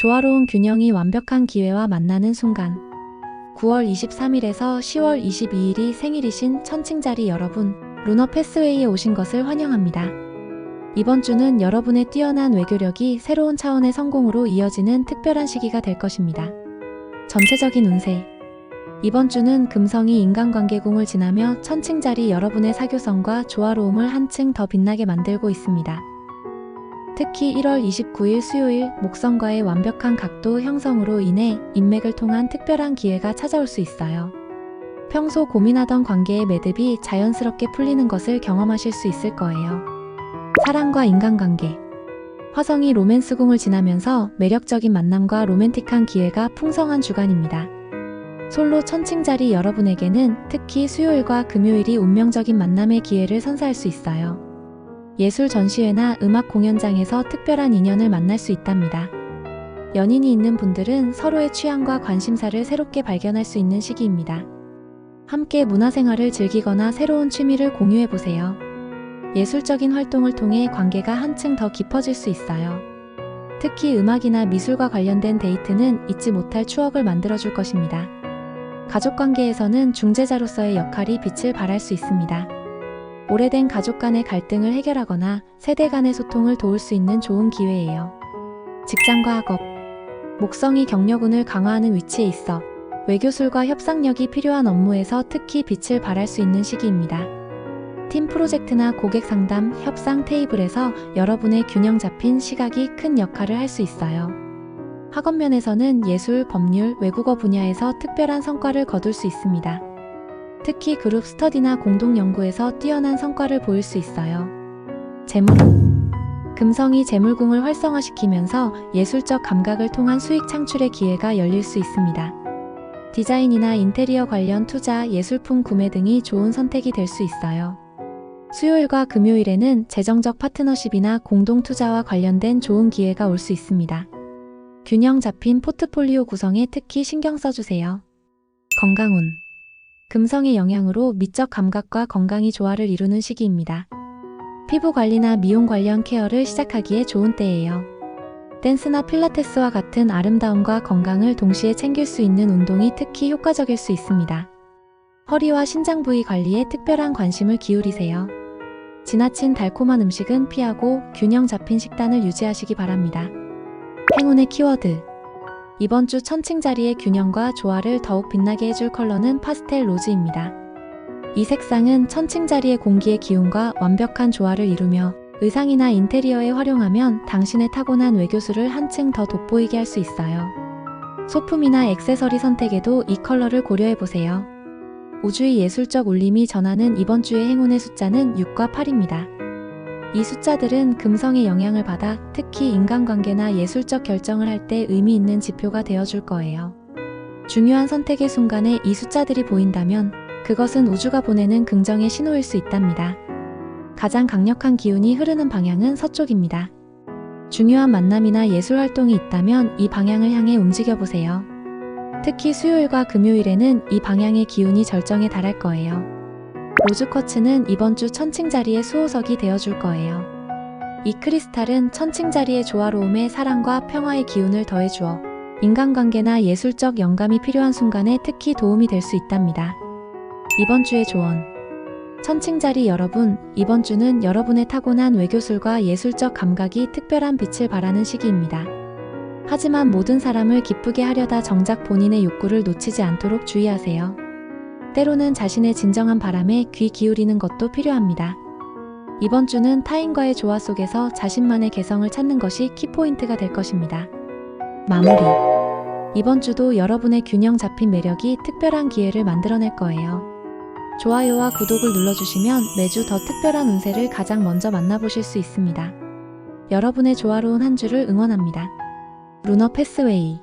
조화로운 균형이 완벽한 기회와 만나는 순간. 9월 23일에서 10월 22일이 생일이신 천칭자리 여러분, 루너 패스웨이에 오신 것을 환영합니다. 이번 주는 여러분의 뛰어난 외교력이 새로운 차원의 성공으로 이어지는 특별한 시기가 될 것입니다. 전체적인 운세. 이번 주는 금성이 인간관계궁을 지나며 천칭자리 여러분의 사교성과 조화로움을 한층 더 빛나게 만들고 있습니다. 특히 1월 29일 수요일 목성과의 완벽한 각도 형성으로 인해 인맥을 통한 특별한 기회가 찾아올 수 있어요. 평소 고민하던 관계의 매듭이 자연스럽게 풀리는 것을 경험하실 수 있을 거예요. 사랑과 인간관계. 화성이 로맨스궁을 지나면서 매력적인 만남과 로맨틱한 기회가 풍성한 주간입니다. 솔로 천칭자리 여러분에게는 특히 수요일과 금요일이 운명적인 만남의 기회를 선사할 수 있어요. 예술 전시회나 음악 공연장에서 특별한 인연을 만날 수 있답니다. 연인이 있는 분들은 서로의 취향과 관심사를 새롭게 발견할 수 있는 시기입니다. 함께 문화생활을 즐기거나 새로운 취미를 공유해 보세요. 예술적인 활동을 통해 관계가 한층 더 깊어질 수 있어요. 특히 음악이나 미술과 관련된 데이트는 잊지 못할 추억을 만들어줄 것입니다. 가족 관계에서는 중재자로서의 역할이 빛을 발할 수 있습니다. 오래된 가족 간의 갈등을 해결하거나 세대 간의 소통을 도울 수 있는 좋은 기회예요. 직장과 학업. 목성이 경력운을 강화하는 위치에 있어 외교술과 협상력이 필요한 업무에서 특히 빛을 발할 수 있는 시기입니다. 팀 프로젝트나 고객 상담, 협상 테이블에서 여러분의 균형 잡힌 시각이 큰 역할을 할 수 있어요. 학업 면에서는 예술, 법률, 외국어 분야에서 특별한 성과를 거둘 수 있습니다. 특히 그룹 스터디나 공동 연구에서 뛰어난 성과를 보일 수 있어요. 재물. 금성이 재물궁을 활성화시키면서 예술적 감각을 통한 수익 창출의 기회가 열릴 수 있습니다. 디자인이나 인테리어 관련 투자, 예술품 구매 등이 좋은 선택이 될 수 있어요. 수요일과 금요일에는 재정적 파트너십이나 공동 투자와 관련된 좋은 기회가 올 수 있습니다. 균형 잡힌 포트폴리오 구성에 특히 신경 써주세요. 건강운. 금성의 영향으로 미적 감각과 건강이 조화를 이루는 시기입니다. 피부 관리나 미용 관련 케어를 시작하기에 좋은 때예요. 댄스나 필라테스와 같은 아름다움과 건강을 동시에 챙길 수 있는 운동이 특히 효과적일 수 있습니다. 허리와 신장 부위 관리에 특별한 관심을 기울이세요. 지나친 달콤한 음식은 피하고 균형 잡힌 식단을 유지하시기 바랍니다. 행운의 키워드. 이번 주 천칭 자리의 균형과 조화를 더욱 빛나게 해줄 컬러는 파스텔 로즈입니다. 이 색상은 천칭 자리의 공기의 기운과 완벽한 조화를 이루며 의상이나 인테리어에 활용하면 당신의 타고난 외교술을 한층 더 돋보이게 할 수 있어요. 소품이나 액세서리 선택에도 이 컬러를 고려해보세요. 우주의 예술적 울림이 전하는 이번 주의 행운의 숫자는 6과 8입니다. 이 숫자들은 금성의 영향을 받아 특히 인간관계나 예술적 결정을 할 때 의미 있는 지표가 되어줄 거예요. 중요한 선택의 순간에 이 숫자들이 보인다면 그것은 우주가 보내는 긍정의 신호일 수 있답니다. 가장 강력한 기운이 흐르는 방향은 서쪽입니다. 중요한 만남이나 예술 활동이 있다면 이 방향을 향해 움직여 보세요. 특히 수요일과 금요일에는 이 방향의 기운이 절정에 달할 거예요. 로즈쿼츠는 이번 주 천칭 자리의 수호석이 되어줄 거예요. 이 크리스탈은 천칭 자리의 조화로움에 사랑과 평화의 기운을 더해주어 인간관계나 예술적 영감이 필요한 순간에 특히 도움이 될 수 있답니다. 이번 주의 조언. 천칭 자리 여러분, 이번 주는 여러분의 타고난 외교술과 예술적 감각이 특별한 빛을 발하는 시기입니다. 하지만 모든 사람을 기쁘게 하려다 정작 본인의 욕구를 놓치지 않도록 주의하세요. 때로는 자신의 진정한 바람에 귀 기울이는 것도 필요합니다. 이번 주는 타인과의 조화 속에서 자신만의 개성을 찾는 것이 키포인트가 될 것입니다. 마무리. 이번 주도 여러분의 균형 잡힌 매력이 특별한 기회를 만들어낼 거예요. 좋아요와 구독을 눌러주시면 매주 더 특별한 운세를 가장 먼저 만나보실 수 있습니다. 여러분의 조화로운 한 주를 응원합니다. 루너 패스웨이